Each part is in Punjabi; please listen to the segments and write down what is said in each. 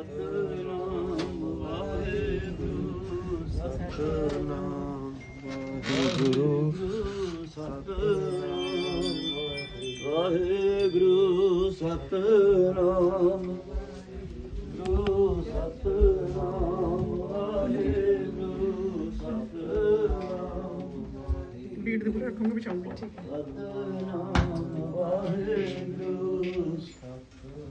ਸਤਨਾਮ ਵਾਹਿਗੁਰੂ ਸਤਨਾਮ ਵਾਹਿਗੁਰੂ ਸਤਨਾਮ ਵਾਹਿਗੁਰੂ ਸਤਨਾਮ ਗੁਰੂ ਸਤਨਾਮ ਵਾਹਿਗੁਰੂ ਸਤਨਾਮ ਬੀਟ ਦੇ ਪੂਰੇ ਅੱਖਾਂ ਨੂੰ ਬਿਛਾਉਂਗੀ ਠੀਕ ਹੈ ਸਤਨਾਮ ਵਾਹਿਗੁਰੂ, ਸਤਨਾਮ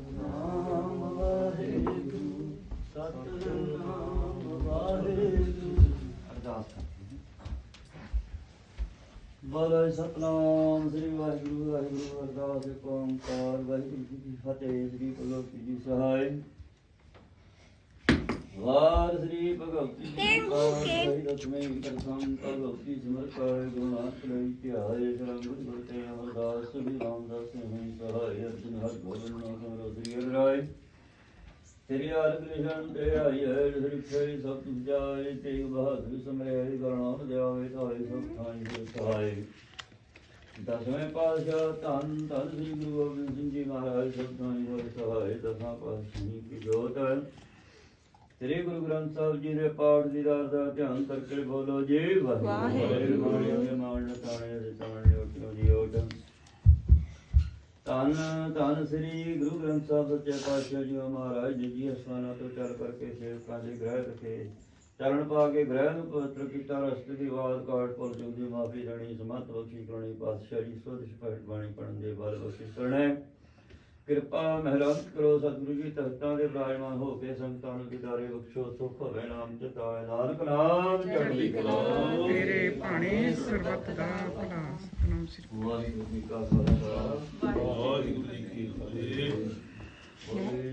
ਬੋਲੇ ਸਤਨਾਮ ਸ੍ਰੀ ਵਾਹਿਗੁਰੂ ਵਾਹਿਗੁਰੂ ਅਰਦਾਸ ਏਕ ਓੰਕਾਰ ਵਾਹਿਗੁਰੂ ਜੀ ਕੀ ਫਤਿਹ ਸ੍ਰੀ ਭਗਵਤੀ ਜੀ ਸਹਾਇ ਵਾਰ ਸ੍ਰੀ ਭਗਵਤੀ ਜੀ ਕਾਰ ਸਹੀ ਰਤਮੇ ਕਰਸੰ ਭਗਵਤੀ ਸਿਮਰ ਕਾਇ ਗੁਣਾਤ ਲਈ ਧਿਆਏ ਸ਼ਰਨ ਗੁਰ ਗੁਰ ਤੇ ਅਮਰਦਾਸ ਸ੍ਰੀ ਰਾਮਦਾਸ ਹੋਈ ਸਹਾਇ ਅਰਜਨ ਹਰ ਗੋਬਿੰਦ ਨਾਮ ਸਮਰੋ ਸ੍ਰੀ ਹਰਿ ਰਾਏ। ਤੇਰੀ ਆਰਗ ਨਿਸ਼ਾਨ ਤੇ ਆਈ ਹੈ ਸ੍ਰੀ ਫੇਰੀ ਸਭ ਜਾਏ ਤੇਗ ਬਹਾਦਰ ਸਮਰੇ ਗਰਨਾਮ ਦਿਆਵੇ ਤਾਏ ਸਭ ਥਾਈ ਦੇ ਸਹਾਇ ਦਸਵੇਂ ਪਾਤਸ਼ਾਹ ਧੰਨ ਧੰਨ ਸ੍ਰੀ ਗੁਰੂ ਗੋਬਿੰਦ ਸਿੰਘ ਜੀ ਮਹਾਰਾਜ ਸਭ ਥਾਈ ਹੋਏ ਸਹਾਇ ਦਸਾਂ ਪਾਤਸ਼ਾਹੀ ਕੀ ਜੋਤ ਸ੍ਰੀ ਗੁਰੂ ਗ੍ਰੰਥ ਸਾਹਿਬ ਜੀ ਦੇ ਪਾਠ ਦੀ ਦਾਸ ਦਾ ਧਿਆਨ ਕਰਕੇ ਬੋਲੋ ਜੀ ਵਾਹਿਗੁਰੂ ਵਾਹਿਗੁਰੂ ਦੇ ਮਾਣ ਤਾਣੇ ਦੇ ਤਾਣੇ ਓਟਿਓ ਦੀ ਓਟ ਧੰਨ ਧੰਨ ਸ੍ਰੀ ਗੁਰੂ ਗ੍ਰੰਥ ਸਾਹਿਬ ਸੱਚੇ ਪਾਤਸ਼ਾਹ ਜੀ ਮਹਾਰਾਜ ਜੀ ਜੀ ਅਸਮਾਨਾਂ ਤੋਂ ਚੱਲ ਕਰਕੇ ਸੇਵਕਾਂ ਦੇ ਗ੍ਰਹਿ ਰਖੇ ਚਰਨ ਪਾ ਕੇ ਗ੍ਰਹਿ ਨੂੰ ਪਵਿੱਤਰ ਕੀਤਾ, ਰਸਤੇ ਦੀ ਬਾਤ ਕਾਟ ਪੁਰ ਜੁਗ ਦੀ ਮਾਫੀ ਦੇਣੀ, ਸਮਤ, ਬਖਸ਼ੀ ਕਰਨੀ ਪਾਤਸ਼ਾਹ ਜੀ ਸੋਦਿਸ਼ ਪੜ ਬਾਣੀ ਪੜਨ ਦੇ ਬਲ ਬਖਸ਼ਿਸ਼ ਕਰਨਾ ਕਿਰਪਾ ਮਹਿਰਾਜ ਕਰੋ ਸਤਿਗੁਰੂ ਜੀ, ਤਖਤਾਂ ਦੇ ਬਿਰਾਜਮਾਨ ਹੋ ਕੇ ਸੰਗਤਾਂ ਨੂੰ ਦਿਦਾਰੇ ਬਖਸ਼ੋ, ਸੁਖ ਹੋਵੇ ਨਾਮ ਚਿਤਾਏ ਨਾਨਕ ਨਾਮ ਚੜ੍ਹਦੀ ਕਲਾ। ਭਾਣੇ ਸਰਬੱਤ ਦਾ ਭਲਾ ਸਤਨਾਮ ਸ੍ਰੀ ਵਾਹਿਗੁਰੂ ਜੀ ਕਾ ਖਾਲਸਾ ਵਾਹਿਗੁਰੂ ਜੀ ਕੀ ਫਤਿਹ। ਸੋਰੇ